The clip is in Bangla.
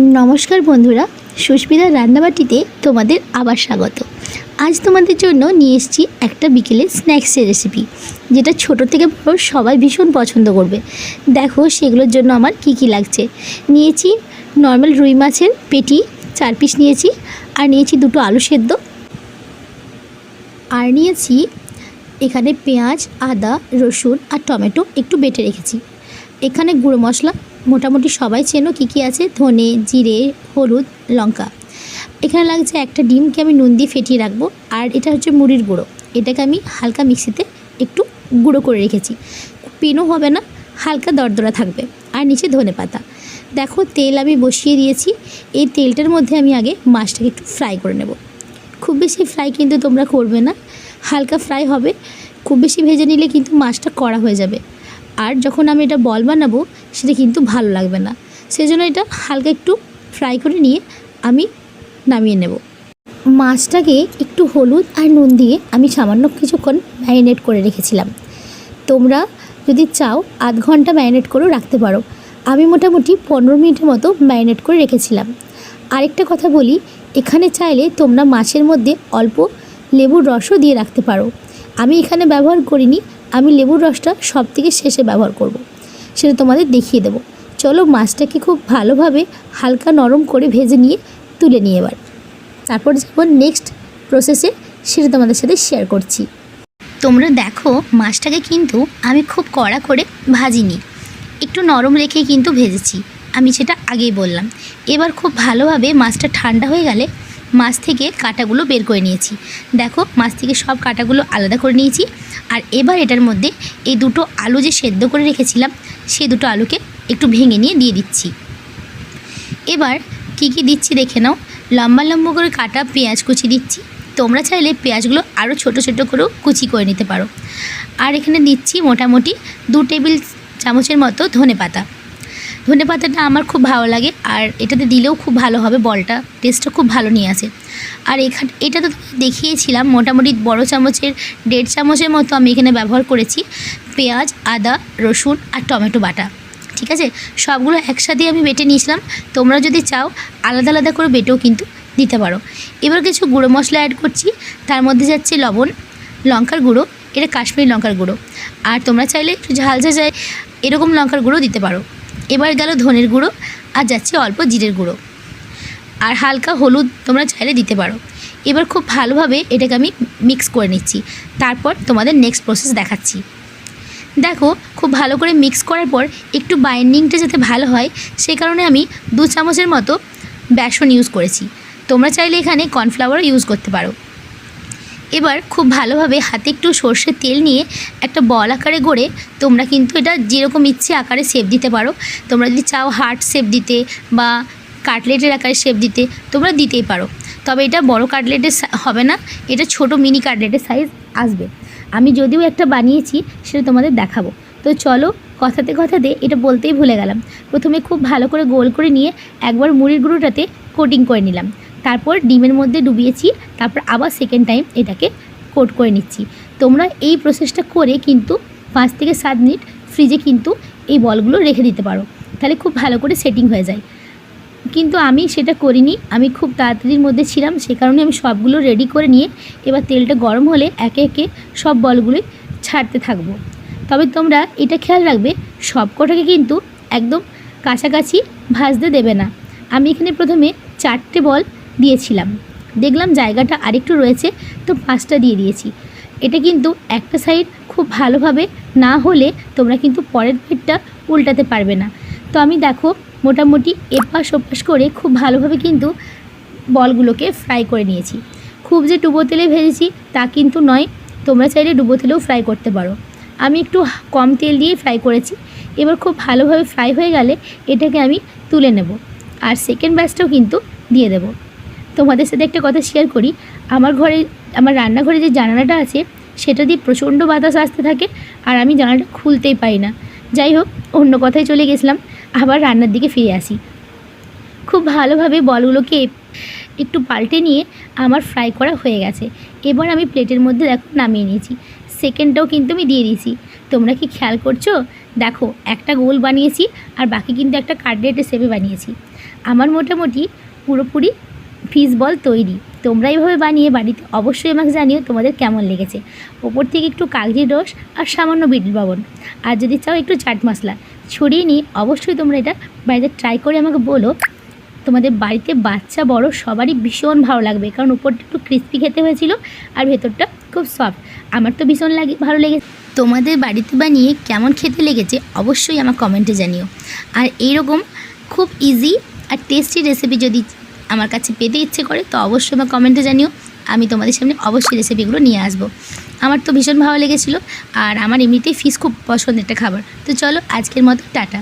নমস্কার বন্ধুরা সুস্মিতার রান্নাবাটিতে তোমাদের আবার স্বাগত। আজ তোমাদের জন্য নিয়ে এসেছি একটা বিকেলের স্ন্যাক্সের রেসিপি যেটা ছোট থেকে বড় সবাই ভীষণ পছন্দ করবে। দেখো সেগুলোর জন্য আমার কি কি লাগছে। নিয়েছি নর্মাল রুই মাছের পেটি, চার পিস নিয়েছি, আর নিয়েছি দুটো আলু সেদ্ধ। আর নিয়েছি এখানে পেঁয়াজ, আদা, রসুন আর টমেটো একটু বেটে রেখেছি। এখানে গুঁড়ো মশলা মোটামুটি সবাই চেনো কী কী আছে? ধনে, জিরে, হলুদ, লঙ্কা। এখানে লাগছে একটা ডিমকে আমি নুন দিয়ে ফেটিয়ে রাখব। আর এটা হচ্ছে মুড়ির গুঁড়ো। এটাকে আমি হালকা মিক্সিতে একটু গুঁড়ো করে রেখেছি। পেনও হবে না, হালকা দরদরা থাকবে। আর নিচে ধনে পাতা। দেখো, তেল আমি বসিয়ে দিয়েছি। এই তেলটার মধ্যে আমি আগে মাছটাকে একটু ফ্রাই করে নেব। খুব বেশি ফ্রাই কিন্তু তোমরা করবে না। হালকা ফ্রাই হবে। খুব বেশি ভেজে নিলে কিন্তু মাছটা কড়া হয়ে যাবে। আর যখন আমি এটা বল বানাবো, সেটা কিন্তু ভালো লাগবে না। সেজন্য এটা হালকা একটু ফ্রাই করে নিয়ে আমি নামিয়ে নেব। মাছটাকে একটু হলুদ আর নুন দিয়ে আমি সামান্য কিছুক্ষণ ম্যারিনেট করে রেখেছিলাম। তোমরা যদি চাও, আধ ঘণ্টা ম্যারিনেট করেও রাখতে পারো। আমি মোটামুটি পনেরো মিনিটের মতো ম্যারিনেট করে রেখেছিলাম। আরেকটা কথা বলি, এখানে চাইলে তোমরা মাছের মধ্যে অল্প লেবুর রসও দিয়ে রাখতে পারো। আমি এখানে ব্যবহার করিনি আমি লেবুর রসটা সব থেকে শেষে ব্যবহার করব। সেটা তোমাদের দেখিয়ে দেবো। চলো মাছটাকে খুব ভালোভাবে হালকা নরম করে ভেজে নিয়ে তুলে নিয়ে এবার। তারপর যখন নেক্সট প্রসেসে সেটা তোমাদের সাথে শেয়ার করছি। তোমরা দেখো মাছটাকে কিন্তু আমি খুব কড়া করে ভাজিনি। একটু নরম রেখে কিন্তু ভেজেছি। আমি সেটা আগেই বললাম। এবার খুব ভালোভাবে মাছটা ঠান্ডা হয়ে গেলে মাছ থেকে কাঁটাগুলো বের করে নিয়েছি। দেখো, মাছ থেকে সব কাঁটাগুলো আলাদা করে নিয়েছি। আর এবার এটার মধ্যে এই দুটো আলু যে সেদ্ধ করে রেখেছিলাম সেই দুটো আলুকে একটু ভেঙে নিয়ে দিয়ে দিচ্ছি। এবার কি কি দিচ্ছি দেখে নাও। লম্বা লম্বা করে কাটা পেঁয়াজ কুচি দিচ্ছি। তোমরা চাইলে পেঁয়াজগুলো আরও ছোট ছোট করেও কুচি করে নিতে পারো। আর এখানে দিচ্ছি মোটামুটি দু টেবিল চামচের মতো ধনে পাতা ধনে পাতাটা আমার খুব ভালো লাগে, আর এটাতে দিলেও খুব ভালো হবে, বলটা টেস্টটা খুব ভালো নিয়ে আসে। আর এখানে এটা তো দেখিয়েছিলাম, মোটামুটি বড় চামচের, দেড় চামচের মতো আমি এখানে ব্যবহার করেছি, পেঁয়াজ, আদা, রসুন আর টমেটো বাটা। ঠিক আছে? সবগুলো একসাথে আমি বেটে নিয়েছিলাম, তোমরা যদি চাও, আলাদা আলাদা করে বেটেও কিন্তু দিতে পারো। এবার কিছু গুঁড়ো মশলা অ্যাড করছি, তার মধ্যে যাচ্ছে লবণ, লঙ্কার গুঁড়ো, এটা কাশ্মীরি লঙ্কার গুঁড়ো। আর তোমরা চাইলে একটু ঝাল ঝাঁঝায় এরকম লঙ্কার গুঁড়ো দিতে পারো। এবার গেল ধনের গুঁড়ো, আর যাচ্ছে অল্প জিরের গুঁড়ো। আর হালকা হলুদ তোমরা চাইলে দিতে পারো। এবার খুব ভালোভাবে এটাকে আমি মিক্স করে নিচ্ছি। তারপর তোমাদের নেক্সট প্রসেস দেখাচ্ছি। দেখো, খুব ভালো করে মিক্স করার পর একটু বাইন্ডিংটা যাতে ভালো হয় সেই কারণে আমি দু চামচের মতো বেসন ইউজ করেছি। তোমরা চাইলে এখানে কর্নফ্লাওয়ারও ইউজ করতে পারো। এবার খুব ভালোভাবে হাতে একটু সর্ষের তেল নিয়ে একটা বল আকারে গড়ে তোমরা কিন্তু এটা যেরকম ইচ্ছে আকারে শেপ দিতে পারো। তোমরা যদি চাও হার্ট শেপ দিতে বা কাটলেটের আকারে শেপ দিতে, তোমরা দিতেই পারো। তবে এটা বড় কাটলেটের হবে না, এটা ছোট মিনি কাটলেটের সাইজ আসবে। আমি যদিও একটা বানিয়েছি, সেটা তোমাদের দেখাবো। তো চলো কথাতে কথাতে এটা বলতেই ভুলে গেলাম। প্রথমে খুব ভালো করে গোল করে নিয়ে একবার মুড়ির গুঁড়োটাতে কোটিং করে নিলাম। তারপর ডিমের মধ্যে ডুবিয়েছি, তারপর আবার সেকেন্ড টাইম এটাকে কোট করে নিচ্ছি। তোমরা এই প্রসেসটা করে কিন্তু পাঁচ থেকে সাত মিনিট ফ্রিজে কিন্তু এই বলগুলো রেখে দিতে পারো। তাহলে খুব ভালো করে সেটিং হয়ে যায়। কিন্তু আমি সেটা করিনি, আমি খুব তাড়াতাড়ির মধ্যে ছিলাম, সে কারণে আমি সবগুলো রেডি করে নিয়ে এবার তেলটা গরম হলে একে একে সব বলগুলোই ছাড়তে থাকব। তবে তোমরা এটা খেয়াল রাখবে, সব কটাকে কিন্তু একদম কাছাকাছি ভাজতে দেবে না। আমি এখানে প্রথমে চারটে বল দিয়েছিলাম। দেখলাম জায়গাটা আরেকটু রয়েছে, তো পাঁচটা দিয়ে দিয়েছি। এটা কিন্তু একটা সাইড খুব ভালোভাবে না হলে তোমরা কিন্তু পরের পিঠটা উল্টাতে পারবে না। তো আমি দেখো মোটামুটি এপাশ ওপাশ করে খুব ভালোভাবে কিন্তু বলগুলোকে ফ্রাই করে নিয়েছি। খুব যে ডুবো তেলে ভেজেছি তা কিন্তু নয়, তোমরা চাইলে ডুবো তেলেও ফ্রাই করতে পারো। আমি একটু কম তেল দিয়ে ফ্রাই করেছি। এবার খুব ভালোভাবে ফ্রাই হয়ে গেলে এটাকে আমি তুলে নেব। আর সেকেন্ড ব্যাচটাও কিন্তু দিয়ে দেব। তোমাদের সাথে একটা কথা শেয়ার করি। আমার ঘরে, আমার রান্নাঘরে যে জানালাটা আছে, সেটা দিয়ে প্রচণ্ড বাতাস আসতে থাকে আর আমি জানালাটা খুলতেই পাই না। যাই হোক, অন্য কথায় চলে গেছিলাম, আবার রান্নার দিকে ফিরে আসি। খুব ভালোভাবে বলগুলোকে একটু পাল্টে নিয়ে আমার ফ্রাই করা হয়ে গেছে। এবার আমি প্লেটের মধ্যে দেখো নামিয়ে নিয়েছি। সেকেন্ডটাও কিন্তু আমি দিয়ে দিয়েছি। তোমরা কি খেয়াল করছ? দেখো, একটা গোল বানিয়েছি আর বাকি কিন্তু একটা কাটলেটের শেপে বানিয়েছি। আমার মোটামুটি পুরোপুরি ফিস বল তৈরি। তোমরা এইভাবে বানিয়ে বাড়িতে অবশ্যই আমাকে জানিও তোমাদের কেমন লেগেছে। ওপর থেকে একটু কাগজি রস আর সামান্য বিট লবণ। আর যদি চাও একটু চাট মশলা, ছড়িয়ে নিয়ে অবশ্যই তোমরা এটা বাড়িতে ট্রাই করে আমাকে বলো। তোমাদের বাড়িতে বাচ্চা, বড় সবারই ভীষণ ভালো লাগবে, কারণ উপরটা একটু ক্রিস্পি খেতে হয়েছিল আর ভেতরটা খুব সফট আমার তো ভীষণ লাগে, ভালো লেগেছে। তোমাদের বাড়িতে বানিয়ে কেমন খেতে লেগেছে অবশ্যই আমার কমেন্টে জানিও। আর এইরকম খুব ইজি আর টেস্টি রেসিপি যদি আমার কাছে পেতে ইচ্ছে করে, তো অবশ্যই আমার কমেন্টে জানিও। আমি তোমাদের সামনে অবশ্যই রেসিপিগুলো নিয়ে আসব। আমার তো ভীষণ ভালো লেগেছিলো, আর আমার এমনিতেই ফিস খুব পছন্দের একটা খাবার। তো চলো, আজকের মতো, টাটা।